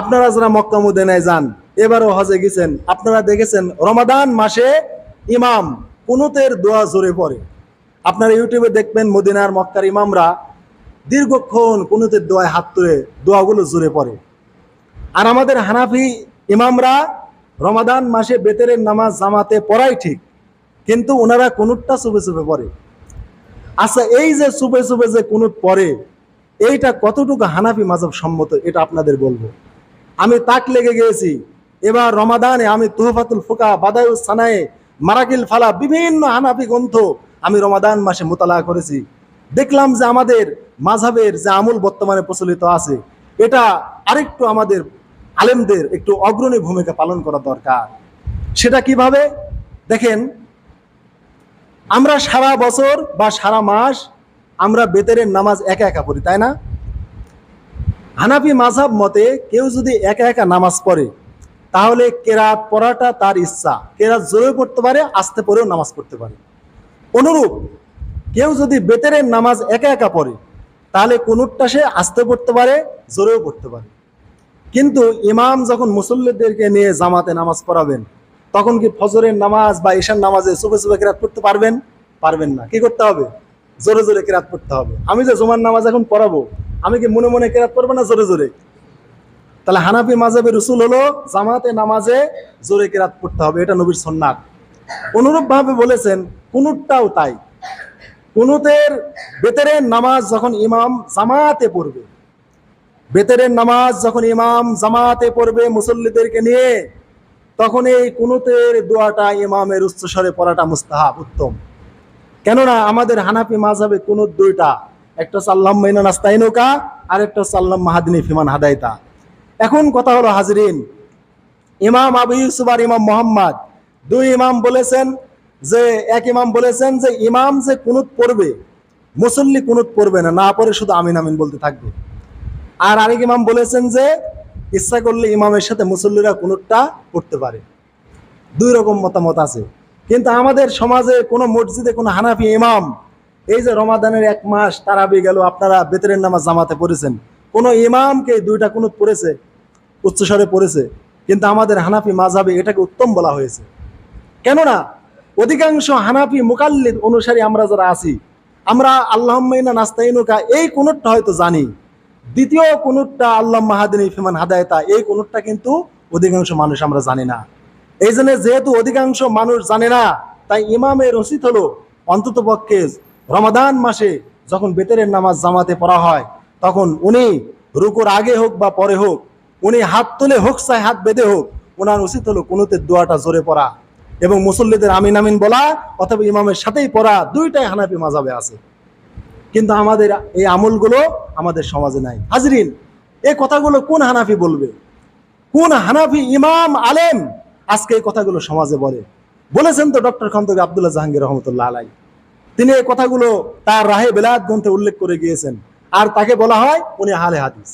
আপনারা যারা মক্কা মদিনায় যান, এবারও হজে গেছেন, আপনারা দেখেছেন রমাদান মাসে ইমাম কুনুতের দোয়া জোরে পড়ে। আপনারা ইউটিউবে দেখবেন মদিনার মক্কার ইমামরা দীর্ঘক্ষণ কুনুতের দোয়ায় হাত তুলে দোয়াগুলো জোরে পড়ে। আর আমাদের হানাফি ইমামরা রমাদান মাসে বেতেরের নামাজ জামাতে পড়াই ঠিক, কিন্তু ওনারা কুনুটটা চুপে চুপে পড়ে। আচ্ছা এই যে চুপে চুপে যে কুনুট পড়ে, এইটা কতটুকু হানাফি মাজাব সম্মত, এটা আপনাদের বলব। আমি তাক লেগে গিয়েছি। এবার রমাদানে আমি তুহফাতুল ফুকা বাদায়ুস সানায়ে, মারাকিল ফালা, বিভিন্ন হানাফি গ্রন্থ আমি রমাদান মাসে মোতালা করেছি। দেখলাম যে আমাদের মাঝাবের যে আমূল বর্তমানে প্রচলিত আছে, এটা আরেকটু আমাদের আলেমদের একটু অগ্রণী ভূমিকা পালন করা দরকার। সেটা কীভাবে? দেখেন, আমরা সারা বছর বা সারা মাস আমরা বেতেরের নামাজ একা একা পড়ি, তাই না? হানাফি মাঝাব মতে কেউ যদি একা একা নামাজ পড়ে, তাহলে কেরাত পড়াটা তার ইচ্ছা। কেরাত জোরে পড়তে পারে, আস্তে পড়েও নামাজ পড়তে পারে। অনুরূপ, কেউ যদি বেতেরের নামাজ একা একা পড়ে, তাহলে কোনুরটা সে আস্তে পড়তে পারে, জোরেও পড়তে পারে। কিন্তু ইমাম যখন মুসল্লিদেরকে নিয়ে জামাতে নামাজ পড়াবেন, তখন কি ফজরের নামাজ বা ঈশান নামাজে চুপে চুপে কেরাত পড়তে পারবেন? পারবেন না। কি করতে হবে? জোরে জোরে কেরাত পড়তে হবে। আমি যে জুমার নামাজ এখন পড়াবো, আমি কি মনে মনে কেরাত পড়ব না জোরে জোরে? তাহলে হানাফি মাজাবের রসুল হলো জামাতে নামাজে জোরে কেরাত পড়তে হবে, এটা নবীর সন্ন্যাত অনুরূপ ভাবে বলেছেন কুনুরটাও তাই। কুনুতের বেতেরের নামাজ যখন ইমাম জামাতে পড়বে, বেতেরের নামাজ যখন ইমাম জামাতে পড়বে মুসল্লিদেরকে নিয়ে, তখন এই কুনুতের দোয়াটা ইমামের উচ্চস্বরে পড়াটা মুস্তাহাব, উত্তম। কেননা আমাদের হানাফি মাঝাবে কুনুত দুইটা, একটা সাল্লাম মাইনা নাস্তাইনুকা আর একটা সাল্লাম মাহাদিনী ফিমান হাদাইতা। এখন কথা হলো, হাজরিন, ইমাম আবু ইউসুফ আর ইমাম মোহাম্মদ, দুই ইমাম বলেছেন যে, এক ইমাম বলেছেন যে, ইমাম যে কুনুত পড়বে, মুসল্লি কুনুত পড়বে না না পড়ে শুধু আমিন আমিন বলতে থাকবে। আর আরেক ইমাম বলেছেন যে, ইচ্ছা করলে ইমামের সাথে মুসল্লিরা কুনুতটা পড়তে পারে। দুই রকম মতামত আছে। কিন্তু আমাদের সমাজে কোনো মসজিদে কোনো হানাফি ইমাম, এই যে রমাদানের এক মাস তারাবি গেল, আপনারা বেতরের নামাজ জামাতে পড়েছেন। কোনো ইমামকে দুইটা কুনুত পড়েছে, উচ্চস্বরে পড়েছে, কিন্তু আমাদের হানাফি মাঝাবে এটাকে উত্তম বলা হয়েছে। কেননা, অধিকাংশ হানাফি মুকাল্লিদ অনুসারী আমরা যারা আছি, আমরা আল্লাহ নাস্তাইনুকা এই কুনুটটা হয়তো জানি। দ্বিতীয় কুনুটটা আল্লাহ মাহাদিনী ফিমান হাদায়তা, এই কুনুটটা কিন্তু অধিকাংশ মানুষ আমরা জানি না। এই জন্য যেহেতু অধিকাংশ মানুষ জানে না, তাই ইমামের উচিত হলো অন্তত পক্ষে রমাদান মাসে যখন বেতেরের নামাজ জামাতে পড়া হয়, তখন উনি রুকুর আগে হোক বা পরে হোক, উনি হাত তুলে হোক চাই হাত বেঁধে হোক ওনার উচিত হলো কুনুতের দোয়াটা জোরে পড়া এবং মুসল্লিদের আমিন আমিন বলা অথবা ইমামের সাথেই পড়া, দুইটাই হানাফি মাজাবে আছে। কিন্তু আমাদের এই আমলগুলো আমাদের সমাজে নাই। হাজরিন, এই কথাগুলো কোন হানাফি বলবে? কোন হানাফি ইমাম আলেম আজকে এই কথাগুলো সমাজে বলে। বলেছেন তো ডক্টর খন্দক আবদুল্লাহ জাহাঙ্গীর রহমতুল্লাহ আলাই তিনি এই কথাগুলো তার রাহে বেলায়াত গ্রন্থে উল্লেখ করে গিয়েছেন। আর তাকে বলা হয় উনি আহলে হাদিস।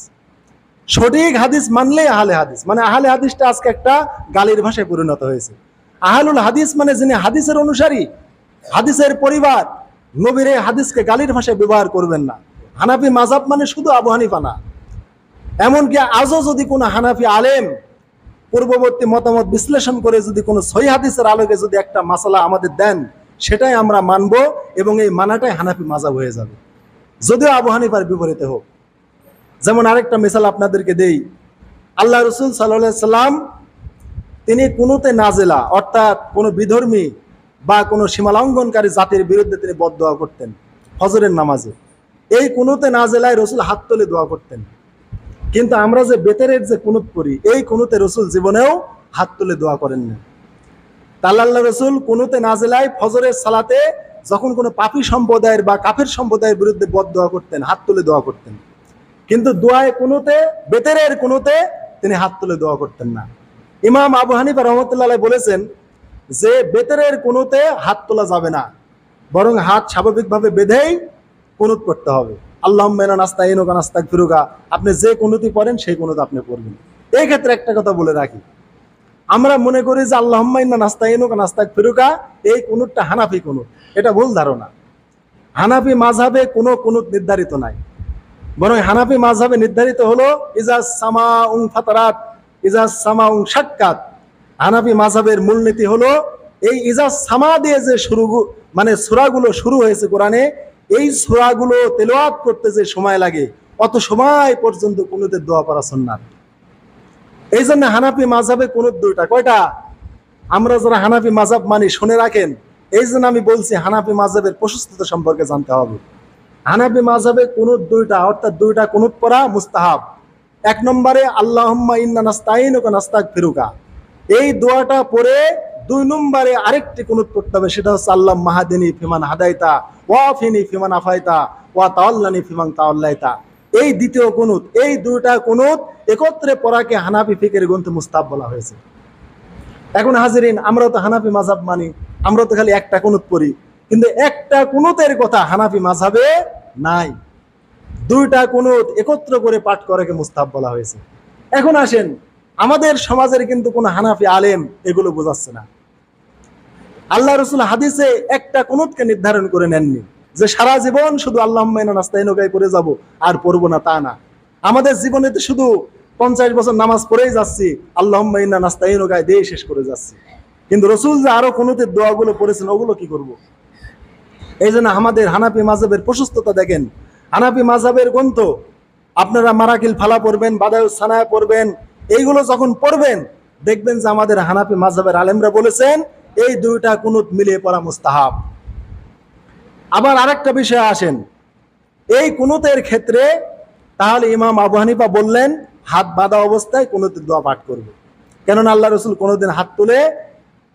সঠিক হাদিস মানলেই আহলে হাদিস। মানে আহলে হাদিসটা আজকে একটা গালির ভাষায় পরিণত হয়েছে। আহলুল হাদিস মানে যিনি হাদিসের অনুসারী, হাদিসের পরিবার, নবীর এই হাদিসকে গালির ভাষায় ব্যবহার করবেন না। হানাফি মাজাব মানে শুধু আবু হানিফা না। এমনকি আজও যদি কোনো হানাফি আলেম পূর্ববর্তী মতামত বিশ্লেষণ করে যদি কোনো সহি হাদিসের আলোকে যদি একটা মাসালা আমাদের দেন, সেটাই আমরা মানব এবং এই মানাটাই হানাফি মাজাব হয়ে যাবে। যদিও আবু বিপরীতে হোক। যেমন আরেকটা মিসাল আপনাদেরকে দেই। আল্লাহ রসুল সাল্লাহ সাল্লাম তিনি কোনোতে নাজেলা, অর্থাৎ কোনো বিধর্মী বা কোনো সীমালঙ্ঘনকারী জাতির বিরুদ্ধে তিনি বদ দোয়া করতেন, ফজরের নামাজে। এই কুনুতে নাজেলায় রসুল হাত তুলে দোয়া করতেন। কিন্তু আমরা যে বেতেরের যে কুনুত করি এই কুনুতে রসুল জীবনেও হাত তুলে দোয়া করেন না। তাল্লাহ রসুল কুনুতে নাজেলায় ফজরের সালাতে যখন কোনো পাপি সম্প্রদায়ের বা কাফের সম্প্রদায়ের বিরুদ্ধে বদ দোয়া করতেন, হাত তুলে দোয়া করতেন। কিন্তু দোয়ায় কুনুতে, বেতেরের কুনুতে তিনি হাত তুলে দোয়া করতেন না। ইমাম আবু হানিফা রহমতুল্লাহ বলেছেন যে বেতেরের কুনুতে হাত তোলা যাবে না, বরং হাত স্বাভাবিকভাবে বেঁধেই কুনুত করতে হবে। আল্লাহ মেনা নাস্তা ইনুকা নাস্তা ফিরুকা আপনি যে কুনুতি পড়েন, সেই কুনুত আপনি পড়বেন। এই ক্ষেত্রে একটা কথা বলে রাখি। আমরা মনে করি যে আল্লাহ নাস্তা ইনুকা নাস্তা ফিরুকা এই কুনুতটা হানাফি কুনুত এটা ভুল ধারণা। হানাফি মাঝাবে কোনো কুনুত নির্ধারিত নাই। বরং হানাফি মাঝহাবে নির্ধারিত হলো ইজাজ সামা উং ফাতারাত ইজাজ সামা উং সাক্কাত হানাফি মাঝহাবের মূলনীতি হলো, এই ইজাজ সামা দিয়ে যে শুরু মানে সূরাগুলো শুরু হয়েছে কোরআনে এই সূরাগুলো তেলাওয়াত করতে যে সময় লাগে, অত সময় পর্যন্ত কোনোতে দোয়া করা সুন্নাত। এই জন্য হানাফি মাঝহাবে কোন দুইটা, কয়টা? আমরা যারা হানাফি মাঝহাব মানি, শুনে রাখেন এই জন্য আমি বলছি হানাফি মাঝহাবের প্রশস্ততা সম্পর্কে জানতে হবে। হানাফি মাঝহাবে কুনুত দুইটা, অর্থাৎ দুইটা কুনুত পড়া মুস্তাহাব। এক নম্বরে, আল্লাহুম্মা ইন্না নাস্তাইন ওকে নাস্তাক নাস্তাগফিরুকা। এই দোয়াটা পড়ে দুই নম্বরে আরেকটি কুনুত পড়তে হবে সেটা হচ্ছে আল্লাহ মাহাদিনী ফিমান হাদাইতা, ওয়া ফিনি ফিমান আফাইতা, ওয়া তাওয়াল্লানি ফিমান তাওয়াল্লাইতা। এই দ্বিতীয় কুনুত, এই দুইটা কুনুত একত্রে পড়াকে হানাফি ফিকের গ্রন্থে মুস্তাব বলা হয়েছে। এখন হাজিরিন, আমরা তো হানাফি মাঝহাব মানি, আমরা তো খালি একটা কুনুত পড়ি, কিন্তু একটা কুনুতের কথা হানাফি মাঝহাবে নাই। দুইটা কুনুত একত্র করে পাঠ করাকে মুস্তাব বলা হয়েছে। এখন আসেন, আমাদের সমাজের কিন্তু কোনো হানাফি আলেম এগুলো বোঝাচ্ছে না। আল্লাহ রসুল হাদিসে একটা কুনুতকে নির্ধারণ করে নেননি যে সারা জীবন শুধু আল্লাহ নাস্তাইনগাই করে যাব আর পড়ব না তা না। আমাদের জীবনে তো শুধু পঞ্চাশ বছর নামাজ পড়েই যাচ্ছি আল্লাহ নাস্তাইনগায় দিয়ে শেষ করে যাচ্ছি। কিন্তু রসুল যে আরও কোনোতে দোয়াগুলো পড়েছেন, ওগুলো কি করব। এই জন্য আমাদের হানাপি মাঝাবের প্রশস্ততা দেখেন। হানাপি মাঝাবের গ্রন্থ, আপনারা মারাকিল ফালা পড়বেন বাদায়ু সানায় পড়বেন, এইগুলো যখন পড়বেন, দেখবেন যে আমাদের হানাপি মাঝাবের আলেমরা বলেছেন এই দুইটা কুনুত মিলিয়ে পড়া মুস্তাহাব। আবার আরেকটা বিষয় আসেন। এই কুনুতের ক্ষেত্রে তাহলে ইমাম আবু হানিফা বললেন, হাত বাঁধা অবস্থায় কুনুতের দোয়া পাঠ করবে। কেননা আল্লাহ রসুল কোনোদিন হাত তুলে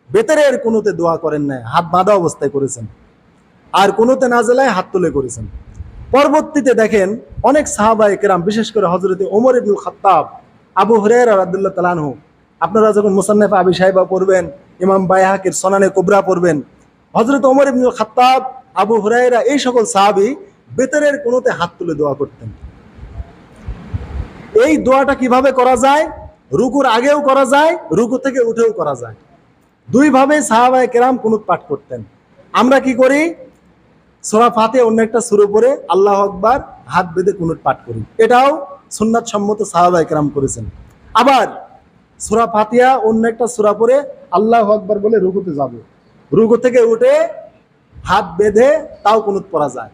বেতরের কুনুতে দোয়া করেন নাই, হাত বাঁধা অবস্থায় করেছেন। আর কোনোতে না জেলায় হাত তুলে করেছেন। পরবর্তীতে দেখেন অনেক সাহাবা একরাম বিশেষ করে হজরত ওমর ইবুল খাত্তাব, আবু হরের রাদুল্লাহ তালানহু আপনারা যখন মুসান্নেফ আবি সাহেবা পড়বেন ইমাম বাইহাকের সনানে কোবরা পড়বেন। হজরত ওমর ইবনুল খাত্তাব, আবু হুরাইরা এই সকল সাহাবি বেতরের কোনোতে হাত তুলে দোয়া করতেন। এই দোয়াটা কীভাবে করা যায়? রুকুর আগেও করা যায়, রুকু থেকে উঠেও করা যায়। দুইভাবে সাহাবায় কেরাম কুনুত পাঠ করতেন। আমরা কি করি? সোরা ফাতে অন্য একটা সুরে পরে আল্লাহ আকবার হাত বেঁধে কুনুত পাঠ করি। এটাও সুন্নাত সম্মত সাহাবায় কেরাম করেছেন। আবার সুরা ফাতিয়া অন্য একটা সুরা পরে আল্লাহ আকবার বলে রুকুতে যাব। রুকু থেকে উঠে হাত বেঁধে তাও কুনুত পরা যায়।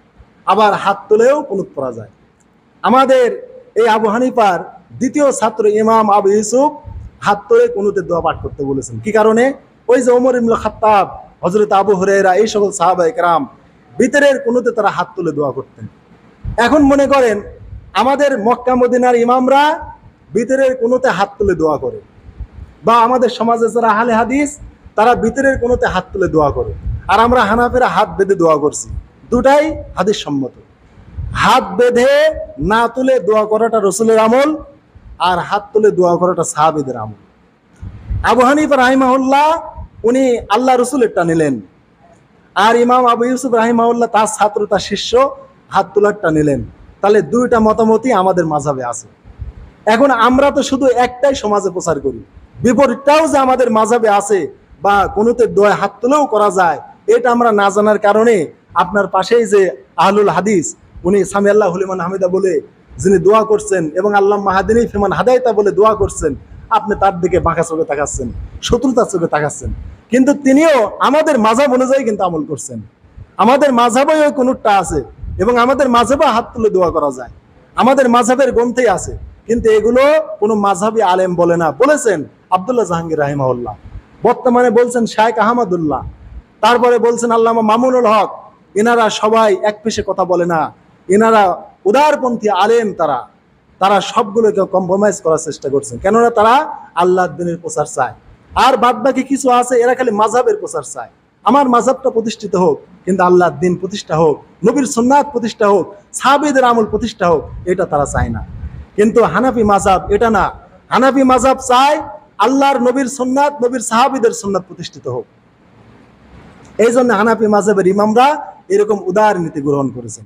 আবার হাত তুলেও কুনুত পরা যায়। আমাদের এই আবু দ্বিতীয় ছাত্র ইমাম আবু ইউসুফ হাত তুলে কুনুতে দোয়া পাঠ করতে বলেছেন। কি কারণে? ওই যে ওমর ইমুল খাত্তাব হজরত আবু হরেরা এই সকল সাহাবা একরাম ভিতরের কুনুতে তারা হাত তুলে দোয়া করতেন। এখন মনে করেন, আমাদের মক্কা মদিনার ইমামরা ভিতরের কোনোতে হাত তুলে দোয়া করে। বা আমাদের সমাজে যারা আহলে হাদিস, তারা ভিতরের কোনোতে হাত তুলে দোয়া করে। আর আমরা হানাফেরা হাত বেঁধে দোয়া করছি। দুটাই হাদিস সম্মত। হাত বেঁধে না তুলে দোয়া করাটা রসুলের আমল, আর হাত তুলে দোয়া করাটা সাহাবিদের আমল। আবু হানিফ রাহিমাহুল্লাহ, উনি আল্লাহ রসুলেরটা নিলেন। আর ইমাম আবু ইউসুফ রাহিমাউল্লাহ তার ছাত্র, তার শিষ্য, হাত তোলারটা নিলেন। তাহলে দুইটা মতামতই আমাদের মাঝাবে আছে। এখন আমরা তো শুধু একটাই সমাজে প্রচার করি। বিপরীতটাও যে আমাদের মাঝাবে আছে বা কোনোতে দোয়া হাত তুলেও করা যায়, এটা আমরা না জানার কারণে আপনার পাশেই যে আহলুল হাদিস, উনি সামি আল্লাহ হলিমান হামিদা বলে যিনি দোয়া করছেন এবং আল্লাহ মাহাদিনী ফিমান হাদাইতা বলে দোয়া করছেন, আপনি তার দিকে বাঁকা চোখে তাকাচ্ছেন, শত্রুতার চোখে তাকাচ্ছেন। কিন্তু তিনিও আমাদের মাঝাব অনুযায়ী কিন্তু আমল করছেন। আমাদের মাঝাবে ওই কোনটা আছে এবং আমাদের মাঝাবে হাত তুলে দোয়া করা যায়। আমাদের মাঝাবের গ্রন্থেই আছে, কিন্তু এগুলো কোনো মাঝাবি আলেম বলে না। বলেছেন আবদুল্লাহ জাহাঙ্গীর রাহিমাউল্লাহ বর্তমানে বলছেন শায়েক আহমদুল্লাহ। তারপরে বলছেন আল্লামা মামুনুল হক। এনারা সবাই এক পেশে কথা বলে না। এনারা উদারপন্থী আলেম তারা। তারা সবগুলোকে কম্প্রোমাইজ করার চেষ্টা করছেন। কেননা তারা আল্লাহ দিনের প্রচার চায়। আর বাদ বাকি কিছু আছে, এরা খালি মাঝাবের প্রচার চায়। আমার মাঝাবটা প্রতিষ্ঠিত হোক, কিন্তু আল্লাহর দিন প্রতিষ্ঠা হোক, নবীর সুন্নাত প্রতিষ্ঠা হোক, সাহাবিদের আমল প্রতিষ্ঠা হোক, এটা তারা চায় না। কিন্তু হানাফি মাঝাব এটা না। হানাফি মাঝাব চায় আল্লাহর নবীর সন্ন্যাত নবীর সাহাবিদের সন্ন্যাত প্রতিষ্ঠিত হোক। এই জন্য হানাফি মাঝাবের ইমামরা এরকম উদার নীতি গ্রহণ করেছেন।